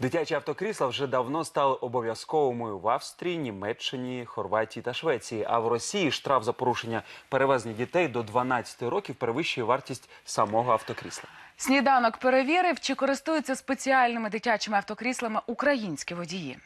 Дитячі автокрісла вже давно стали обов'язковими в Австрії, Німеччині, Хорватії та Швеції. А в Росії штраф за порушення перевезення дітей до 12 років перевищує вартість самого автокрісла. Сніданок перевірив, чи користуються спеціальними дитячими автокріслами українські водії.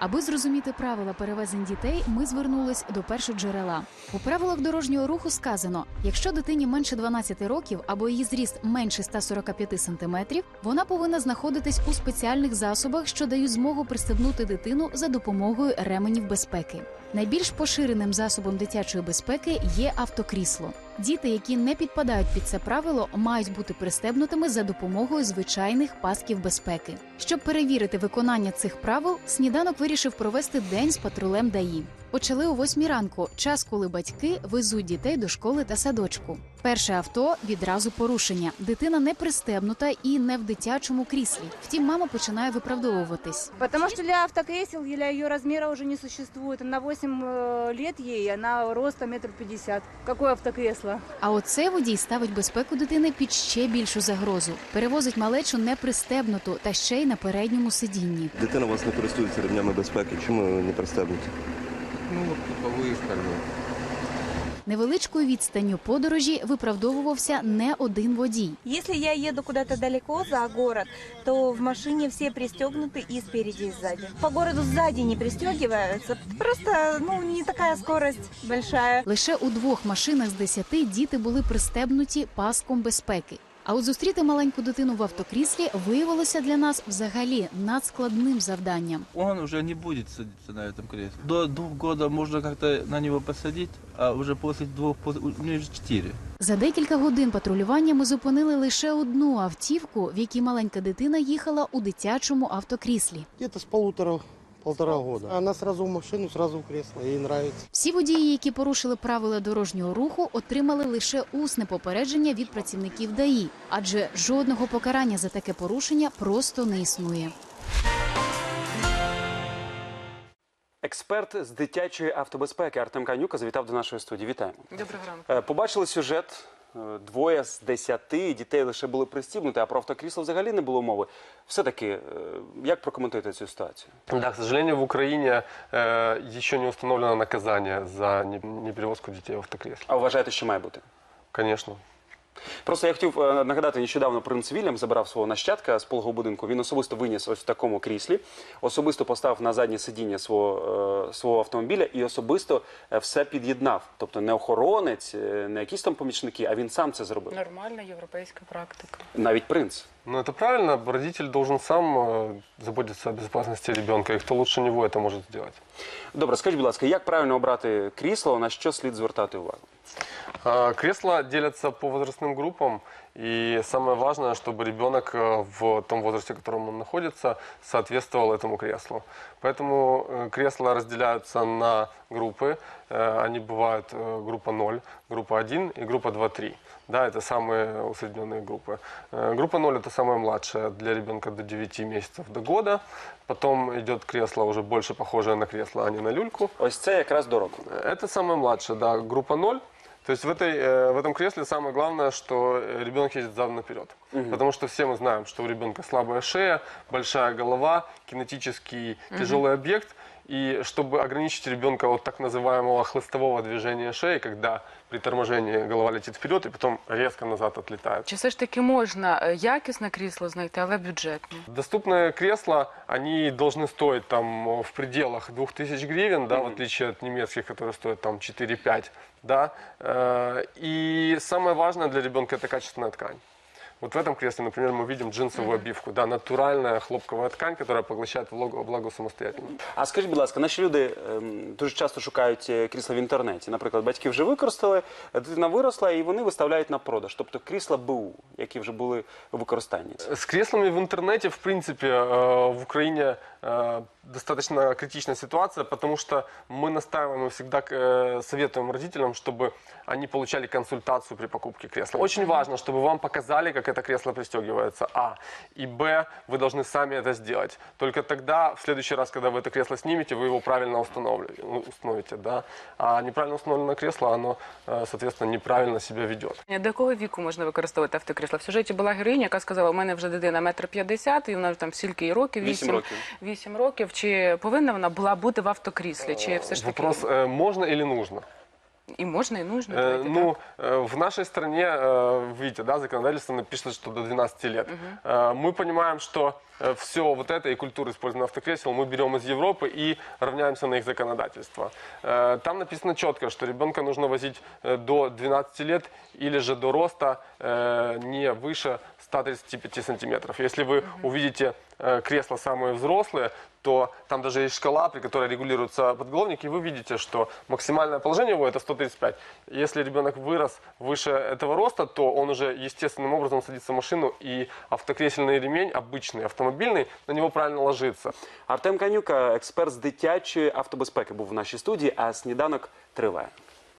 Аби зрозуміти правила перевезень дітей, ми звернулись до першоджерела. У правилах дорожнього руху сказано: якщо дитині менше 12 років або її зріст менше 145 сантиметрів, вона повинна знаходитись у спеціальних засобах, що дають змогу пристебнути дитину за допомогою ременів безпеки. Найбільш поширеним засобом дитячої безпеки є автокрісло. Діти, які не підпадають під це правило, мають бути пристебнутими за допомогою звичайних пасків безпеки. Щоб перевірити виконання цих правил, сніданок вирішив провести день з патрулем ДАІ. Почали о 8 ранку, час, коли батьки везуть дітей до школи та садочку. Перше авто відразу порушення. Дитина не пристебнута і не в дитячому кріслі. Втім, мама починає виправдовуватись. Потому что для автокресел, для ее размера уже не существует. На 8 э, лет ей, она роста метр пятьдесят. Какое автокресло? А оце водій ставить безпеку дитини під ще більшу загрозу. Перевозить малечу непристебнуту та ще й на передньому сидінні. Дитина у вас не користується ремнями безпеки. Чому не пристебнуті? Ну, вот типа выехали. Невеличкою відстанню подорожі виправдовувався не один водій. Якщо я їду куда-то далеко за город, то в машині всі пристегнуті і спереді, і ззаді. По городу ззаді не пристегуються, Просто, ну, не така скорость большая. Лише у двох машинах з десяти діти були пристебнуті паском безпеки. А от зустріти маленьку дитину в автокріслі виявилося для нас взагалі надскладним завданням. Он уже не будет садиться на этом кресле. До двух года можно как-то на него посадить, а уже после двух, после- у него уже четыре. За декілька годин патрулювання ми зупинили лише одну автівку, в якій маленька дитина їхала у дитячому автокріслі. Где-то с полутора полтора года. Она сразу в машину, сразу в кресло. Ей нравится. Всі водії, які порушили правила дорожнього руху, отримали лише усне попередження від працівників ДАІ, адже жодного покарання за таке порушення просто не існує. Експерт з дитячої автобезпеки Артем Канюка завітав до нашої студії. Вітаємо. Доброго ранку. Е, Побачили сюжет. Е, Двоє з десяти дітей лише були пристібнуті, а про автокрісло взагалі не було мови. Все-таки, е, як прокоментуєте цю ситуацію? Да, к сожалению, в Украине э, еще не установлено наказание за не- неперевозку детей в автокресле. А вважаєте, що має бути? Конечно. Просто я хотів е, нагадати, нещодавно принц Вільям забирав свого нащадка з пологового будинку. Він особисто виніс ось в такому кріслі, особисто поставив на заднє сидіння свого, е, свого автомобіля і особисто е, все під'єднав. Тобто не охоронець, е, не якісь там помічники, а він сам це зробив. Нормальна європейська практика. Навіть принц. Но это правильно, родитель должен сам э, заботиться о безопасности ребенка, и кто лучше него это может сделать. Добре, скажіть, будь ласка, як правильно обрати крісло, на що слід звертати увагу? А, Кресла делятся по возрастным группам, и самое важное, чтобы ребенок э, в том возрасте, в котором он находится, соответствовал этому креслу. Поэтому э, кресла разделяются на группы. Э, Они бывают группа 0, группа 1 и группа 2-3. Да, это самые усредненные группы. Группа 0 это самая младшая для ребенка до 9 месяцев до года. Потом идет кресло уже больше похожее на кресло, а не на люльку. Ось це якраз до року. Это самая младшая, да, группа 0. То есть в, этой, э, в этом кресле самое главное, что э, ребенок едет задом наперед. Потому что все мы знаем, что у ребенка слабая шея, большая голова, кинетический тяжелый объект. И чтобы ограничить ребенка от так называемого хлыстового движения шеи, когда при торможении голова летит вперед и потом резко назад отлетает. Чи все ж таки можна е, якісне крісло знайти, але бюджетне? Доступные кресла, они должны стоить там э, в пределах 2000 гривен, да, в отличие от немецких, которые стоят там 4-5, да. Э, И самое важное для ребенка это качественная ткань. Вот в этом кресле, например, мы видим джинсовую обивку, да, натуральная хлопковая ткань, которая поглощает влагу, влагу самостоятельно. А скажіть, будь ласка, наші люди ем, дуже часто шукають е, крісла в інтернеті. Наприклад, батьки вже використали, дитина виросла і вони виставляють на продаж. Тобто крісла БУ, які вже були у використанні. С креслами в интернете, в принципе, э, в Украине э, достаточно критичная ситуация, потому что мы настаиваем и всегда э, советуем родителям, чтобы они получали консультацию при покупке кресла. Очень важно, чтобы вам показали, как это кресло пристегивается, а. И б, вы должны сами это сделать. Только тогда, в следующий раз, когда вы это кресло снимете, вы его правильно установите, ну, установите да? А неправильно установленное кресло, оно, э, соответственно, неправильно себя ведет. До якого віку можна використовувати автокрісло? крісла. В сюжеті була героїня, яка сказала, у мене вже дитина метр п'ятдесят, і вона там стільки їй років, Вісім вісім років. вісім років. Чи повинна вона була бути в автокріслі? Чи все ж таки Вопрос, э, можно или нужно? і можна, і нужно? Э, давайте так. ну, э, в нашей стране, э, видите, да, законодательство написано, что до 12 лет. Э, Мы понимаем, что все вот это и культура использования автокресел мы берем из Европы и равняемся на их законодательство. Э, Там написано четко, что ребенка нужно возить э, до 12 лет или же до роста э, не выше 135 сантиметров. Если вы увидите э, кресла самые взрослые, то там даже есть шкала, при которой регулируется подголовник, и вы видите, что максимальное положение его это 135. Если ребенок вырос выше этого роста, то он уже естественным образом садится в машину, и автокресельный ремень, обычный, автомобильный, на него правильно ложится. Артем Канюка, експерт з дитячої автобезпеки, був в нашій студії, а сніданок триває.